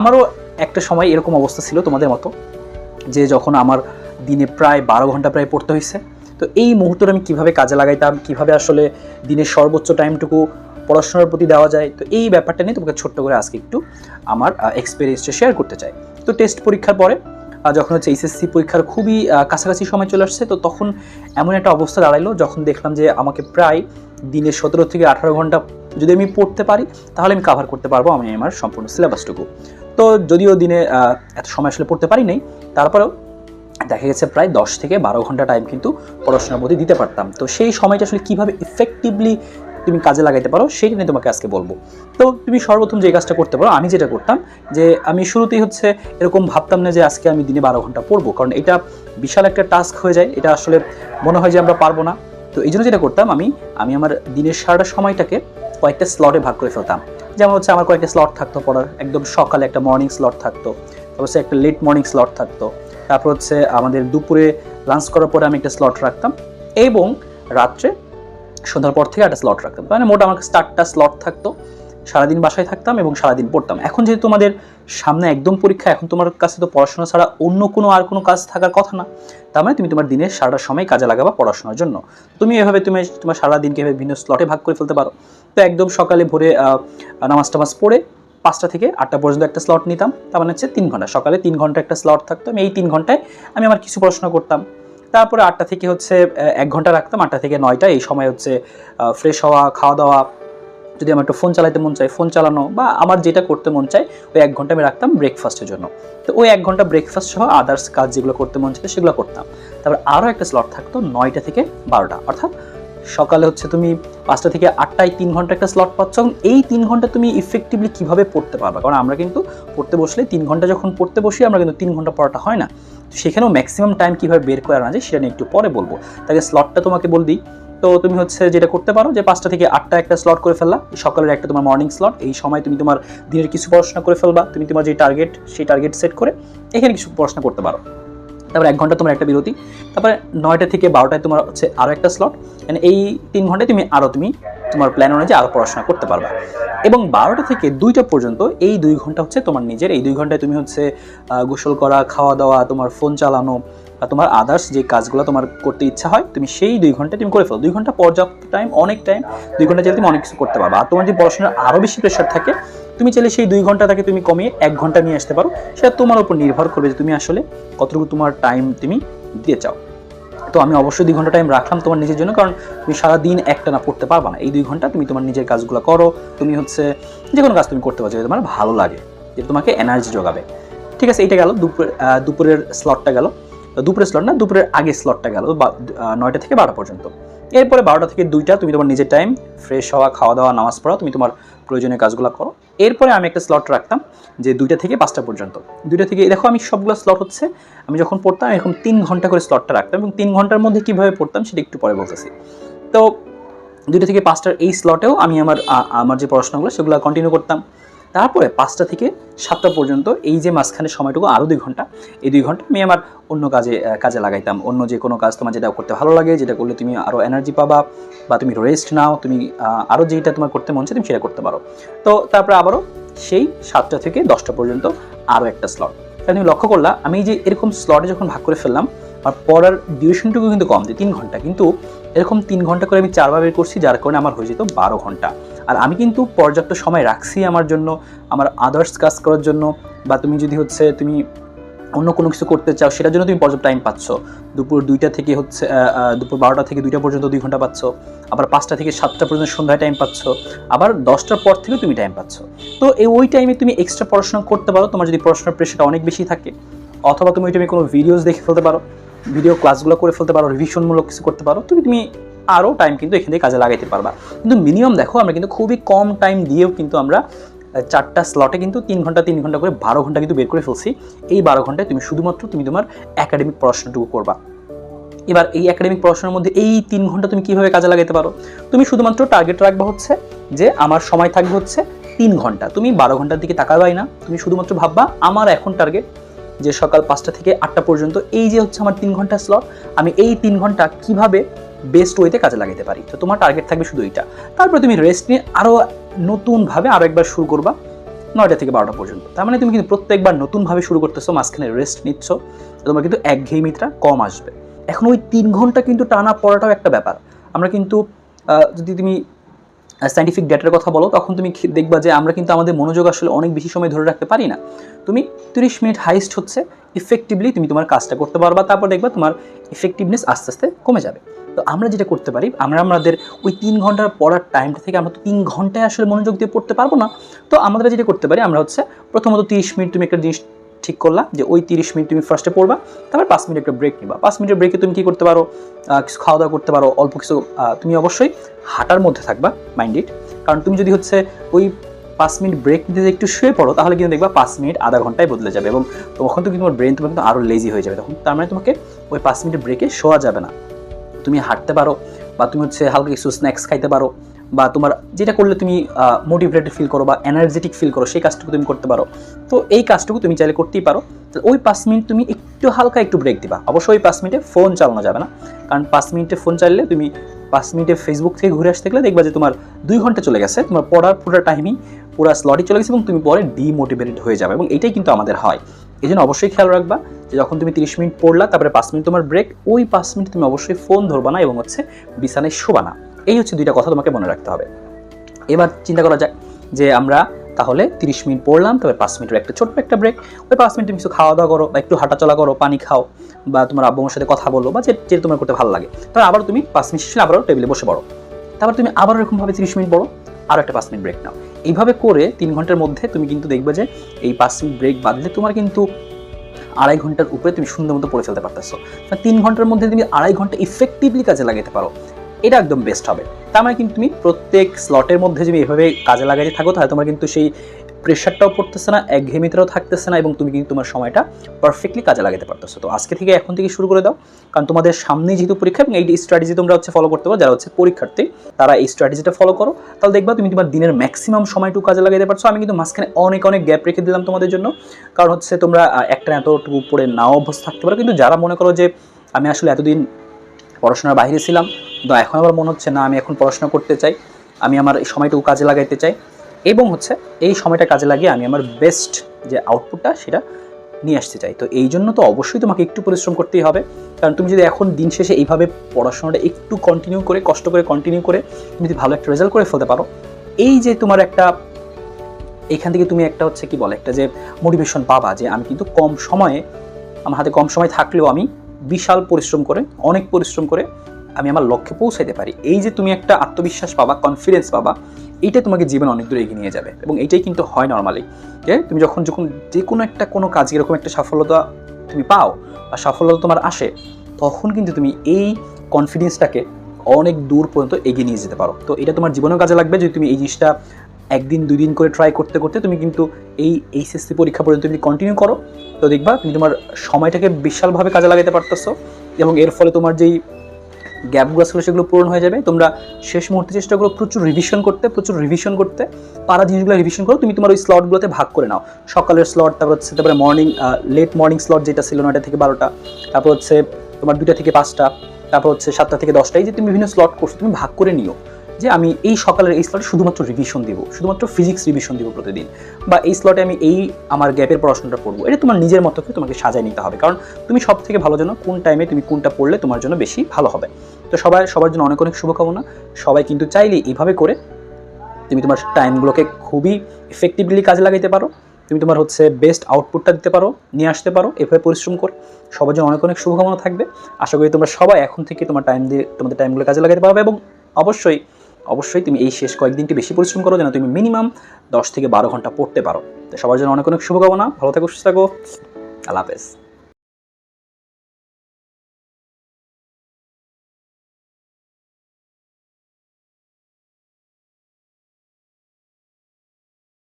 আমারও একটা সময় এরকম অবস্থা ছিল তোমাদের মতো, যে যখন আমার দিনে প্রায় বারো ঘণ্টা প্রায় পড়তে হয়েছে। তো এই মুহূর্তটা আমি কীভাবে কাজে লাগাইতাম, কীভাবে আসলে দিনের সর্বোচ্চ টাইমটুকু পড়াশোনার প্রতি দেওয়া যায়, তো এই ব্যাপারটা নিয়ে তোমাকে ছোট্ট করে আজকে একটু আমার এক্সপিরিয়েন্সটা শেয়ার করতে চাই। তো টেস্ট পরীক্ষার পরে যখন হচ্ছে এইচএসসি পরীক্ষার খুবই কাছাকাছি সময় চলে আসছে, তো তখন এমন একটা অবস্থা দাঁড়াইলো, যখন দেখলাম যে আমাকে প্রায় দিনে সতেরো থেকে আঠারো ঘণ্টা যদি আমি পড়তে পারি, তাহলে আমি কাভার করতে পারব আমি আমার সম্পূর্ণ সিলেবাসটুকু তো যদিও দিনে এত সময় আসলে পড়তে পারি নাই, তারপরেও দেখা গেছে প্রায় দশ থেকে বারো ঘণ্টা টাইম কিন্তু পড়াশোনার প্রতি দিতে পারতাম। তো সেই সময়টা আসলে কীভাবে ইফেক্টিভলি তুমি কাজে লাগাইতে পারো, সেটা নিয়ে তোমাকে আজকে বলব। তো তুমি সর্বপ্রথম যে কাজটা করতে পারো, আমি যেটা করতাম যে আমি শুরুতেই হচ্ছে এরকম ভাবতাম না যে আজকে আমি দিনে বারো ঘণ্টা পড়ব, কারণ এটা বিশাল একটা টাস্ক হয়ে যায়। এটা আসলে মনে হয় যে আমরা পারব না। তো এই জন্য যেটা করতাম আমি আমি আমার দিনের সারাটা সময়টাকে কয়েকটা স্লটে ভাগ করে ফেলতাম। যেমন হচ্ছে আমার কয়েকটা স্লট থাকতো পড়ার। একদম সকালে একটা মর্নিং স্লট থাকতো। তারপর হচ্ছে একটা লেট মর্নিং স্লট থাকতো। তারপর হচ্ছে আমাদের দুপুরে লাঞ্চ করার পরে আমি একটা স্লট রাখতাম এবং রাত্রে সন্ধ্যার পর থেকে একটা স্লট রাখতাম। মানে মোট আমার চারটা স্লট থাকতো। সারাদিন বাসায় থাকতাম এবং সারাদিন পড়তাম। এখন যেহেতু তোমাদের সামনে একদম পরীক্ষা, এখন তোমার কাছে তো পড়াশোনা ছাড়া অন্য কোনো আর কোনো কাজ থাকার কথা না। তার মানে তুমি তোমার দিনের সারাটা সময় কাজে লাগাবা পড়াশোনার জন্য। তুমি এভাবে তুমি তোমার সারা দিনকে বিভিন্ন স্লটে ভাগ করে ফেলতে পারো। তো একদম সকালে ভোরে নামাজ টামাজ পড়ে পাঁচটা থেকে আটটা পর্যন্ত একটা স্লট নিতাম। তার মানে হচ্ছে তিন ঘণ্টা। সকালে তিন ঘণ্টা একটা স্লট থাকতো। আমি এই তিন ঘন্টায় আমি আমার কিছু পড়াশোনা করতাম। তারপরে আটটা থেকে হচ্ছে এক ঘণ্টা রাখতাম। আটটা থেকে নয়টা এই সময় হচ্ছে ফ্রেশ হওয়া, খাওয়া দাওয়া যদি আমার একটু ফোন চালাতে মন চায় ফোন চালানো বা আমার যেটা করতে মন চায়, ওই এক ঘণ্টা আমি রাখতাম ব্রেকফাস্টের জন্য। তো ওই এক ঘণ্টা ব্রেকফাস্ট সহ আদার্স কাজ যেগুলো করতে মন চায় সেগুলো করতাম। তারপর আরও একটা স্লট থাকতো নয়টা থেকে বারোটা। অর্থাৎ সকালে হচ্ছে তুমি পাঁচটা থেকে আটটায় তিন ঘণ্টা একটা স্লট পাচ্ছ এবং এই তিন ঘণ্টা তুমি ইফেক্টিভলি কীভাবে পড়তে পারবে? কারণ আমরা কিন্তু পড়তে বসলে তিন ঘণ্টা যখন পড়তে বসি, আমরা কিন্তু তিন ঘণ্টা পড়াটা হয় না। সেখানেও ম্যাক্সিমাম টাইম কীভাবে বের করে আনা যায়, সেটা নিয়ে একটু পরে বলব। তাকে স্লটটা তোমাকে বল দিই। তো তুমি হচ্ছে যেটা করতে পারো যে পাঁচটা থেকে আটটা একটা স্লট করে ফেললা। সকালের একটা তোমার মর্নিং স্লট এই সময় তুমি তোমার দিনের কিছু পড়াশোনা করে ফেলবা। তুমি তোমার যে টার্গেট সেই টার্গেট সেট করে এখানে কিছু পড়াশোনা করতে পারো। তারপর এক ঘণ্টা তোমার একটা বিরতি। তারপরে নয়টা থেকে বারোটায় তোমার হচ্ছে আরও একটা স্লট মানে এই তিন ঘন্টায় তুমি আরও তুমি তোমার প্ল্যান অনুযায়ী আরও পড়াশোনা করতে পারবা। এবং বারোটা থেকে দুইটা পর্যন্ত এই দুই ঘণ্টা হচ্ছে তোমার নিজের। এই দুই ঘন্টায় তুমি হচ্ছে গোসল করা, খাওয়া দাওয়া, তোমার ফোন চালানো বা তোমার আদার্স যে কাজগুলো তোমার করতে ইচ্ছা হয়, তুমি সেই দুই ঘণ্টা তুমি করে ফেলো। দুই ঘণ্টা পর্যাপ্ত টাইম অনেক টাইম দুই ঘণ্টা চাইলে তুমি অনেক কিছু করতে পারবে। আর তোমার যদি পড়াশোনার আরও বেশি প্রেশার থাকে, তুমি চাইলে সেই দুই ঘন্টাটাকে তুমি কমিয়ে এক ঘণ্টা নিয়ে আসতে পারো। সেটা তোমার উপর নির্ভর করবে যে তুমি আসলে কতটুকু তোমার টাইম তুমি দিতে চাও। তো আমি অবশ্যই দুই ঘণ্টা টাইম রাখলাম তোমার নিজের জন্য, কারণ তুমি সারাদিন একটা না পড়তে পারবা না। এই দুই ঘণ্টা তুমি তোমার নিজের কাজগুলো করো। তুমি হচ্ছে যে কোনো কাজ তুমি করতে পারছ তোমার ভালো লাগে, যেটা তোমাকে এনার্জি যোগাবে। ঠিক আছে, এইটা গেল দুপুর দুপুরের স্লটটা গেল। দুপুরের স্লট না, দুপুরের আগে স্লটটা গেল নয়টা থেকে বারোটা পর্যন্ত। এরপরে বারোটা থেকে দুইটা, তুমি তোমার নিজের টাইম ফ্রেশ হওয়া, খাওয়া দাওয়া, নামাজ পড়া, তুমি তোমার প্রয়োজনীয় কাজগুলো করো। এরপরে আমি একটা স্লট রাখতাম, যে দুইটা থেকে পাঁচটা পর্যন্ত। দুইটা থেকে, দেখো আমি সবগুলো স্লট হচ্ছে, আমি যখন পড়তাম এরকম তিন ঘণ্টা করে স্লটটা রাখতাম, এবং তিন ঘণ্টার মধ্যে কীভাবে পড়তাম সেটা একটু পরে বলতেছি। তো, দুইটা থেকে পাঁচটার এই স্লটেও আমি আমার আমার যে পড়াশোনাগুলো, সেগুলো কন্টিনিউ করতাম। তারপরে পাঁচটা থেকে সাতটা পর্যন্ত এই যে মাঝখানে সময়টুকু আরও দুই ঘণ্টা, এই দুই ঘণ্টা আমি আমার অন্য কাজে কাজে লাগাইতাম। অন্য যে কোনো কাজ তোমার যেটা করতে ভালো লাগে, যেটা করলে তুমি আরও এনার্জি পাবা বা তুমি রেস্ট নাও, তুমি আরও যেটা তোমার করতে মন চায় তুমি সেটা করতে পারো। তো তারপরে আবারও সেই সাতটা থেকে দশটা পর্যন্ত আরও একটা স্লট তাই তুমি লক্ষ্য করলা, আমি যে এরকম স্লটে যখন ভাগ করে ফেললাম আর পড়ার ডিউরেশনটুকু কিন্তু কম দিই তিন ঘণ্টা। কিন্তু এরকম তিন ঘণ্টা করে আমি চারবার বের করছি, যার কারণে আমার হয়ে যেত বারো ঘণ্টা। আর আমি কিন্তু পর্যাপ্ত সময় রাখছি আমার জন্য, আমার আদার্স কাজ করার জন্য, বা তুমি যদি হচ্ছে, তুমি অন্য কোনো কিছু করতে চাও, সেটার জন্য তুমি পর্যাপ্ত টাইম পাচ্ছ। দুপুর দুইটা থেকে হচ্ছে দুপুর বারোটা থেকে দুইটা পর্যন্ত দুই ঘণ্টা পাচ্ছ, আবার পাঁচটা থেকে সাতটা পর্যন্ত সন্ধ্যায় টাইম পাচ্ছ, আবার দশটার পর থেকে তুমি টাইম পাচ্ছ। তো এই ওই টাইমে তুমি এক্সট্রা পড়াশোনা করতে পারো, তোমার যদি পড়াশোনার প্রেশারটা অনেক বেশি থাকে, অথবা তুমি ওই টাইমে কোনো ভিডিওস দেখে ফেলতে পারো। ভিডিও ক্লাসগুলো করে ফেলতে পারো রিভিশনমূলক কিছু করতে পারো তুমি তুমি আরও টাইম কিন্তু এখান থেকে কাজে লাগাইতে পারবা। কিন্তু মিনিমাম দেখো, আমরা কিন্তু খুবই কম টাইম দিয়েও কিন্তু আমরা চারটা স্লটে কিন্তু তিন ঘণ্টা তিন ঘণ্টা করে বারো ঘণ্টা কিন্তু বের করে ফেলছি। এই বারো ঘন্টায় তুমি শুধুমাত্র তুমি তোমার একাডেমিক পড়াশোনাটুকু করবা। এবার এই একাডেমিক পড়াশোনার মধ্যে এই তিন ঘণ্টা তুমি কীভাবে কাজে লাগাতে পারো? তুমি শুধুমাত্র টার্গেট রাখবা হচ্ছে যে আমার সময় থাকবে হচ্ছে তিন ঘণ্টা। তুমি বারো ঘণ্টার দিকে তাকাবাই না। তুমি শুধুমাত্র ভাববা, আমার এখন টার্গেট যে সকাল পাঁচটা থেকে আটটা পর্যন্ত এই যে হচ্ছে আমার তিন ঘণ্টা স্লট আমি এই তিন ঘণ্টা কীভাবে বেস্ট ওয়েতে কাজে লাগাতে পারি? তো তোমার টার্গেট থাকবে শুধু এইটা। তারপরে তুমি রেস্ট নিয়ে আরও নতুনভাবে আরও একবার শুরু করবা নয়টা থেকে বারোটা পর্যন্ত। তার মানে তুমি কিন্তু প্রত্যেকবার নতুনভাবে শুরু করতেছো, মাঝখানে রেস্ট নিচ্ছ। তোমার কিন্তু একঘেয়েমিটা কম আসবে। এখন ওই তিন ঘণ্টা কিন্তু টানা পড়াটাও একটা ব্যাপার। আমরা কিন্তু যদি তুমি সাইন্টিফিক ডেটার কথা বলো, তখন তুমি দেখবা যে আমরা কিন্তু আমাদের মনোযোগ আসলে অনেক বেশি সময় ধরে রাখতে পারি না। তুমি তিরিশ মিনিট হাইস্ট হচ্ছে ইফেক্টিভলি তুমি তোমার কাজটা করতে পারবা, তারপর দেখবা তোমার ইফেক্টিভনেস আস্তে আস্তে কমে যাবে। তো আমরা যেটা করতে পারি, আমরা আমাদের ওই তিন ঘণ্টার পড়ার টাইমটা থেকে আমরা তো তিন ঘন্টায় আসলে মনোযোগ দিয়ে পড়তে পারব না। তো আমরা যেটা করতে পারি, আমরা হচ্ছে প্রথমত তিরিশ মিনিট তুমি একটা জিনিস ঠিক করলা যে ওই তিরিশ মিনিট তুমি ফার্স্টে পড়বা, তারপর পাঁচ মিনিট একটা ব্রেক নিবা। পাঁচ মিনিটের ব্রেকে তুমি কি করতে পারো? কিছু খাওয়া দাওয়া করতে পারো, অল্প কিছু তুমি অবশ্যই হাঁটার মধ্যে থাকবা মাইন্ডেড কারণ তুমি যদি হচ্ছে ওই পাঁচ মিনিট ব্রেক নিতে একটু শুয়ে পড়ো, তাহলে কিন্তু দেখবা পাঁচ মিনিট আধা ঘন্টায় বদলে যাবে এবং তখন তো কিন্তু তোমার ব্রেন তোমার কিন্তু আরও লেজি হয়ে যাবে তখন। তার মানে তোমাকে ওই পাঁচ মিনিট ব্রেকে শোয়া যাবে না। তুমি হাঁটতে পারো বা তুমি হচ্ছে হালকা কিছু স্ন্যাক্স খাইতে পারো বা তোমার যেটা করলে তুমি মোটিভেটেড ফিল করো বা এনার্জেটিক ফিল করো, সেই কাজটুকু তুমি করতে পারো। তো এই কাজটুকু তুমি চাইলে করতেই পারো। ওই পাঁচ মিনিট তুমি একটু হালকা একটু ব্রেক দিবা। অবশ্যই ওই পাঁচ মিনিটে ফোন চালানো যাবে না। কারণ পাঁচ মিনিটে ফোন চাইলে তুমি পাঁচ মিনিটে ফেসবুক থেকে ঘুরে আসতে গেলে দেখবা যে তোমার দুই ঘণ্টা চলে গেছে। তোমার পড়ার পুরো টাইমই পুরো স্লটই চলে গেছে এবং তুমি পরে ডিমোটিভেটেড হয়ে যাবে এবং এটাই কিন্তু আমাদের হয়। এই জন্য অবশ্যই খেয়াল রাখবা যে যখন তুমি তিরিশ মিনিট পড়লা, তারপরে পাঁচ মিনিট তোমার ব্রেক ওই পাঁচ মিনিট তুমি অবশ্যই ফোন ধরবা না এবং হচ্ছে বিছানায় শোবা না। এই হচ্ছে দুইটা কথা তোমাকে মনে রাখতে হবে। এবার চিন্তা করা যাক যে আমরা তাহলে তিরিশ মিনিট পড়লাম তবে পাঁচ মিনিটের একটা ছোট্ট একটা ব্রেক ওই পাঁচ মিনিট কিছু খাওয়া দাওয়া করো বা একটু হাঁটাচলা করো, পানি খাও বা তোমার আব্বু সাথে কথা বলো বা যে তোমার করতে ভালো লাগে। তারপর আবার তুমি পাঁচ মিনিট শেষে আবারও টেবিলে বসে পড়ো। তারপর তুমি আবার এরকমভাবে তিরিশ মিনিট পড়ো, আরও একটা পাঁচ মিনিট ব্রেক নাও। এইভাবে করে তিন ঘণ্টার মধ্যে তুমি কিন্তু দেখবে যে এই পাঁচ মিনিট ব্রেক বাদলে তোমার কিন্তু আড়াই ঘণ্টার উপরে তুমি সুন্দর মতো পড়ে ফেলতে পারতেছো। তিন ঘণ্টার মধ্যে তুমি আড়াই ঘণ্টা ইফেক্টিভলি কাজে লাগাতে পারো। এটা একদম বেস্ট হবে। তার মানে কিন্তু তুমি প্রত্যেক স্লটের মধ্যে যদি এভাবে কাজে লাগাইতে থাকো, তাহলে তোমার কিন্তু সেই প্রেশারটাও পড়তেছে না, একঘেয়েমিতাও থাকতেছে না এবং তুমি কিন্তু তোমার সময়টা পারফেক্টলি কাজে লাগাতে পারতেছো। তো আজকে থেকে এখন থেকে শুরু করে দাও, কারণ তোমাদের সামনেই যেহেতু পরীক্ষা এবং এই স্ট্র্যাটেজি তোমরা হচ্ছে ফলো করতে পারো, যারা হচ্ছে পরীক্ষার্থী, তারা এই স্ট্র্যাটেজিটা ফলো করো। তাহলে দেখবা তুমি তোমার দিনের ম্যাক্সিমাম সময়টুকু কাজে লাগাতে পারছ। আমি কিন্তু মাঝখানে অনেক অনেক গ্যাপ রেখে দিলাম তোমাদের জন্য, কারণ হচ্ছে তোমরা একটা এতটুকু পড়ে নাও অভ্যস্ত থাকতে পারো। কিন্তু যারা মনে করো যে আমি আসলে এতদিন পড়াশোনার বাইরে ছিলাম তো এখন আবার মনে হচ্ছে, না, আমি এখন পড়াশোনা করতে চাই, আমি আমার এই সময়টুকু কাজে লাগাইতে চাই। এবং হচ্ছে, এই সময়টা কাজে লাগিয়ে আমি আমার বেস্ট যে আউটপুটটা সেটা নিয়ে আসতে চাই। তো এই জন্য তো অবশ্যই তোমাকে একটু পরিশ্রম করতেই হবে। কারণ তুমি যদি এখন দিন শেষে এইভাবে পড়াশোনাটা একটু কন্টিনিউ করে, কষ্ট করে কন্টিনিউ করে, তুমি যদি ভালো একটা রেজাল্ট করে ফেলতে পারো, এই যে তোমার একটা, এখান থেকে তুমি একটা হচ্ছে কি বলে, একটা যে মোটিভেশন পাবা যে আমি কিন্তু কম সময়ে, আমার হাতে কম সময় থাকলেও আমি বিশাল পরিশ্রম করে, অনেক পরিশ্রম করে আমি আমার লক্ষ্যে পৌঁছাতে পারি। এই যে তুমি একটা আত্মবিশ্বাস পাবা কনফিডেন্স পাবা, এইটা তোমাকে জীবন অনেক দূর এগিয়ে নিয়ে যাবে এবং এইটাই কিন্তু হয় নর্মালি যে তুমি যখন যখন যে কোনো একটা, কোনো কাজে, এরকম একটা সফলতা তুমি পাও বা সাফল্যতা তোমার আসে, তখন কিন্তু তুমি এই কনফিডেন্সটাকে অনেক দূর পর্যন্ত এগিয়ে নিয়ে যেতে পারো। তো এটা তোমার জীবনেও কাজে লাগবে। যদি তুমি এই জিনিসটা একদিন দুই দিন করে ট্রাই করতে করতে তুমি কিন্তু এই এইচএসসি পরীক্ষা পর্যন্ত তুমি কন্টিনিউ করো, তো দেখবা তুমি তোমার সময়টাকে বিশালভাবে কাজে লাগাতে পারতেছো এবং এর ফলে তোমার যেই গ্যাপগুলো ছিল সেগুলো পূরণ হয়ে যাবে। তোমরা শেষ মুহূর্তে চেষ্টা করো প্রচুর রিভিশন করতে, প্রচুর রিভিশন করতে। পারা জিনিসগুলো রিভিশন করো, তুমি তোমার ওই স্লটগুলোতে ভাগ করে নাও। সকালের স্লট তারপর হচ্ছে তারপরে মর্নিং লেট মর্নিং স্লট যেটা ছিল নয়টা থেকে বারোটা, তারপর হচ্ছে তোমার দুটা থেকে পাঁচটা, তারপর হচ্ছে সাতটা থেকে দশটা, এই যে তুমি বিভিন্ন স্লট করছ, তুমি ভাগ করে নিও। যে আমি এই সকালের এই স্লটে শুধুমাত্র রিভিশন দিব, শুধুমাত্র ফিজিক্স রিভিশন দিব প্রতিদিন। বা এই স্লটে আমি এই আমার গ্যাপের পড়াশোনাটা পড়ব এটা তোমার নিজের মতো করে তোমাকে সাজায় নিতে হবে। কারণ তুমি সব থেকে ভালো জানো কোন টাইমে তুমি কোনটা পড়লে তোমার জন্য বেশি ভালো হবে। তো সবাই, সবার জন্য অনেক অনেক শুভকামনা। সবাই কিন্তু চাইলে এইভাবে করে তুমি তোমার টাইমগুলোকে খুবই ইফেক্টিভলি কাজে লাগাইতে পারো। তুমি তোমার হচ্ছে বেস্ট আউটপুটটা দিতে পারো, নিয়ে আসতে পারো, এভাবে পরিশ্রম করে। সবার জন্য অনেক অনেক শুভকামনা থাকবে। আশা করি তোমরা সবাই এখন থেকে তোমার টাইম দিয়ে, তোমাদের টাইমগুলো কাজে লাগাতে পারবে এবং অবশ্যই অবশ্যই তুমি এই শেষ কয়েকদিনটি বেশি পরিশ্রম করো যেন তুমি মিনিমাম দশ থেকে বারো ঘণ্টা পড়তে পারো। তো সবার জন্য অনেক অনেক শুভকামনা। ভালো থাকো, সুস্থ থাকো। আল্লাহ হাফেজ।